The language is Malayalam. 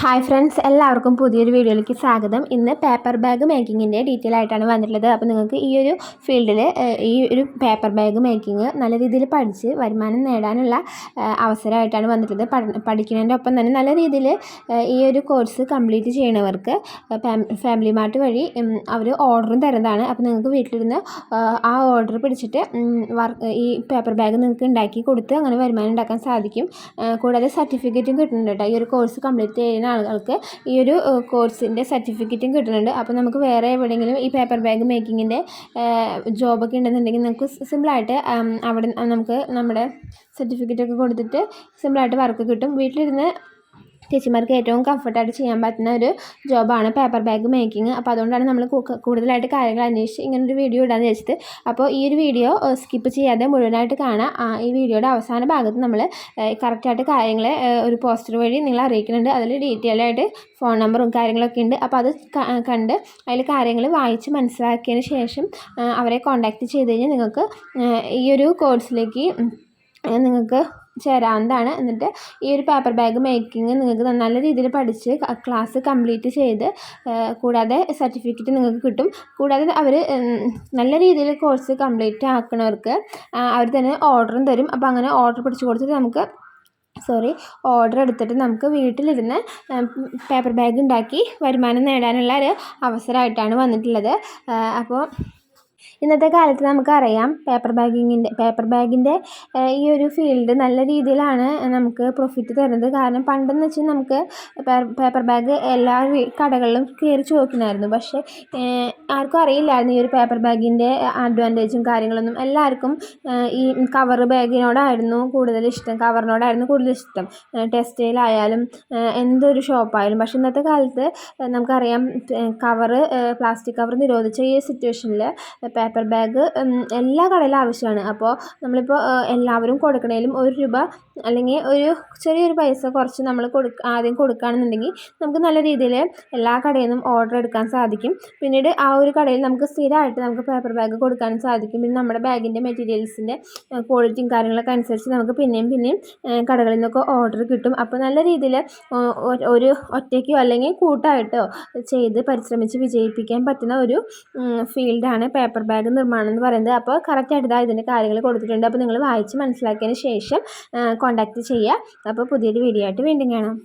ഹായ് ഫ്രണ്ട്സ് എല്ലാവർക്കും പുതിയൊരു വീഡിയോയിലേക്ക് സ്വാഗതം. ഇന്ന് പേപ്പർ ബാഗ് മേക്കിങ്ങിന്റെ ഡീറ്റെയിൽ ആയിട്ടാണ് വന്നിട്ടുള്ളത്. അപ്പോൾ നിങ്ങൾക്ക് ഈ ഒരു ഫീൽഡിൽ ഈ ഒരു പേപ്പർ ബാഗ് മേക്കിംഗ് നല്ല രീതിയിൽ പഠിച്ച് വരുമാനം നേടാനുള്ള അവസരമായിട്ടാണ് വന്നിട്ടുള്ളത്. പഠിക്കുന്നതിന്റെ ഒപ്പം തന്നെ നല്ല രീതിയിൽ ഈ ഒരു കോഴ്സ് കംപ്ലീറ്റ് ചെയ്യണവർക്ക് ഫാമിലി മാർട്ട് വഴി അവർ ഓർഡറും തരുന്നതാണ്. അപ്പോൾ നിങ്ങൾക്ക് വീട്ടിലിരുന്ന് ആ ഓർഡർ പിടിച്ചിട്ട് വർക്ക് ഈ പേപ്പർ ബാഗ് നിങ്ങൾക്ക് ഉണ്ടാക്കി കൊടുത്ത് അങ്ങനെ വരുമാനം ഉണ്ടാക്കാൻ സാധിക്കും. കൂടാതെ സർട്ടിഫിക്കറ്റും കിട്ടുന്നുണ്ട് കേട്ടോ. ഈ ഒരു കോഴ്സ് കംപ്ലീറ്റ് ചെയ്യുന്ന ആളുകൾക്ക് ഈ ഒരു കോഴ്സിന്റെ സർട്ടിഫിക്കറ്റും കിട്ടുന്നുണ്ട്. അപ്പോൾ നമുക്ക് വേറെ എവിടെയെങ്കിലും ഈ പേപ്പർ ബാഗ് മേക്കിങ്ങിന്റെ ജോബൊക്കെ ഉണ്ടെന്നുണ്ടെങ്കിൽ നമുക്ക് സിമ്പിളായിട്ട് അവിടെ നമുക്ക് നമ്മുടെ സർട്ടിഫിക്കറ്റൊക്കെ കൊടുത്തിട്ട് സിമ്പിളായിട്ട് വർക്ക് കിട്ടും. വീട്ടിലിരുന്ന് ചേച്ചിമാർക്ക് ഏറ്റവും കംഫർട്ടായിട്ട് ചെയ്യാൻ പറ്റുന്ന ഒരു ജോബാണ് പേപ്പർ ബാഗ് മേക്കിംഗ് അപ്പോൾ അതുകൊണ്ടാണ് നമ്മൾ കൂടുതലായിട്ട് കാര്യങ്ങൾ അന്വേഷിച്ച് ഇങ്ങനൊരു വീഡിയോ ഇടാന്ന് വെച്ചത് അപ്പോൾ ഈ ഒരു വീഡിയോ സ്കിപ്പ് ചെയ്യാതെ മുഴുവനായിട്ട് കാണാം. ഈ വീഡിയോയുടെ അവസാന ഭാഗത്ത് നമ്മൾ കറക്റ്റായിട്ട് കാര്യങ്ങൾ ഒരു പോസ്റ്റർ വഴി നിങ്ങൾ അറിയിക്കുന്നുണ്ട്. അതിൽ ഡീറ്റെയിൽ ആയിട്ട് ഫോൺ നമ്പറും കാര്യങ്ങളൊക്കെ ഉണ്ട്. അപ്പോൾ അത് കണ്ട് അതിൽ കാര്യങ്ങൾ വായിച്ച് മനസ്സിലാക്കിയതിന് ശേഷം അവരെ കോൺടാക്റ്റ് ചെയ്ത് കഴിഞ്ഞാൽ നിങ്ങൾക്ക് ഈ ഒരു കോഴ്സിലേക്ക് നിങ്ങൾക്ക് ചേരാവുന്നതാണ് എന്നിട്ട് ഈ ഒരു പേപ്പർ ബാഗ് മേക്കിംഗ് നിങ്ങൾക്ക് നല്ല രീതിയിൽ പഠിച്ച് ക്ലാസ് കംപ്ലീറ്റ് ചെയ്ത് കൂടാതെ സർട്ടിഫിക്കറ്റ് നിങ്ങൾക്ക് കിട്ടും. കൂടാതെ അവർ നല്ല രീതിയിൽ കോഴ്സ് കംപ്ലീറ്റ് ആക്കണവർക്ക് അവർ തന്നെ ഓർഡറും തരും. അപ്പോൾ അങ്ങനെ ഓർഡർ പിടിച്ച് കൊടുത്തിട്ട് നമുക്ക് സോറി ഓർഡർ എടുത്തിട്ട് നമുക്ക് വീട്ടിലിരുന്ന് പേപ്പർ ബാഗ് ഉണ്ടാക്കി വരുമാനം നേടാനുള്ള ഒരു അവസരമായിട്ടാണ് വന്നിട്ടുള്ളത്. അപ്പോൾ ഇന്നത്തെ കാലത്ത് നമുക്കറിയാം പേപ്പർ ബാഗിങ്ങിന്റെ പേപ്പർ ബാഗിന്റെ ഈ ഒരു ഫീൽഡ് നല്ല രീതിയിലാണ് നമുക്ക് പ്രോഫിറ്റ് തരുന്നത്. കാരണം പണ്ടെന്ന് വെച്ചാൽ നമുക്ക് പേപ്പർ ബാഗ് എല്ലാ കടകളിലും കയറി ചോദിക്കണമായിരുന്നു പക്ഷേ ആർക്കും അറിയില്ലായിരുന്നു ഈ ഒരു പേപ്പർ ബാഗിന്റെ അഡ്വാന്റേജും കാര്യങ്ങളൊന്നും. എല്ലാവർക്കും ഈ കവർ ബാഗിനോടായിരുന്നു കൂടുതൽ ഇഷ്ടം. കവറിനോടായിരുന്നു കൂടുതൽ ഇഷ്ടം. ടെക്സ്റ്റൈലായാലും എന്തൊരു ഷോപ്പായാലും പക്ഷേ ഇന്നത്തെ കാലത്ത് നമുക്കറിയാം കവറ് പ്ലാസ്റ്റിക് കവർ നിരോധിച്ച ഈ സിറ്റുവേഷനിൽ പേപ്പർ ബാഗ് എല്ലാ കടയിലും ആവശ്യമാണ്. അപ്പോൾ നമ്മളിപ്പോൾ എല്ലാവരും കൊടുക്കണേലും ഒരു രൂപ അല്ലെങ്കിൽ ഒരു ചെറിയൊരു പൈസ കുറച്ച് നമ്മൾ കൊടുക്ക ആദ്യം കൊടുക്കുകയാണെന്നുണ്ടെങ്കിൽ നമുക്ക് നല്ല രീതിയിൽ എല്ലാ കടയിൽ നിന്നും ഓർഡർ എടുക്കാൻ സാധിക്കും. പിന്നീട് ആ ഒരു കടയിൽ നമുക്ക് സ്ഥിരമായിട്ട് നമുക്ക് പേപ്പർ ബാഗ് കൊടുക്കാൻ സാധിക്കും. പിന്നെ നമ്മുടെ ബാഗിന്റെ മെറ്റീരിയൽസിന്റെ ക്വാളിറ്റിയും കാര്യങ്ങളൊക്കെ അനുസരിച്ച് നമുക്ക് പിന്നെയും പിന്നെയും കടകളിൽ നിന്നൊക്കെ ഓർഡർ കിട്ടും. അപ്പോൾ നല്ല രീതിയിൽ ഒരു ഒറ്റയ്ക്കോ അല്ലെങ്കിൽ കൂട്ടായിട്ടോ ചെയ്ത് പരിശ്രമിച്ച് വിജയിപ്പിക്കാൻ പറ്റുന്ന ഒരു ഫീൽഡാണ് പേപ്പർ ബാഗ് നിർമ്മാണം എന്ന് പറയുന്നത്. അപ്പോൾ കറക്റ്റായിട്ട് ഇതാ ഇതിന്റെ കാര്യങ്ങൾ കൊടുത്തിട്ടുണ്ട്. അപ്പോൾ നിങ്ങൾ വായിച്ച് മനസ്സിലാക്കിയതിന് ശേഷം കോൺടാക്റ്റ് ചെയ്യുക. അപ്പോൾ പുതിയൊരു വീഡിയോ ആയിട്ട് വീണ്ടും കാണാം.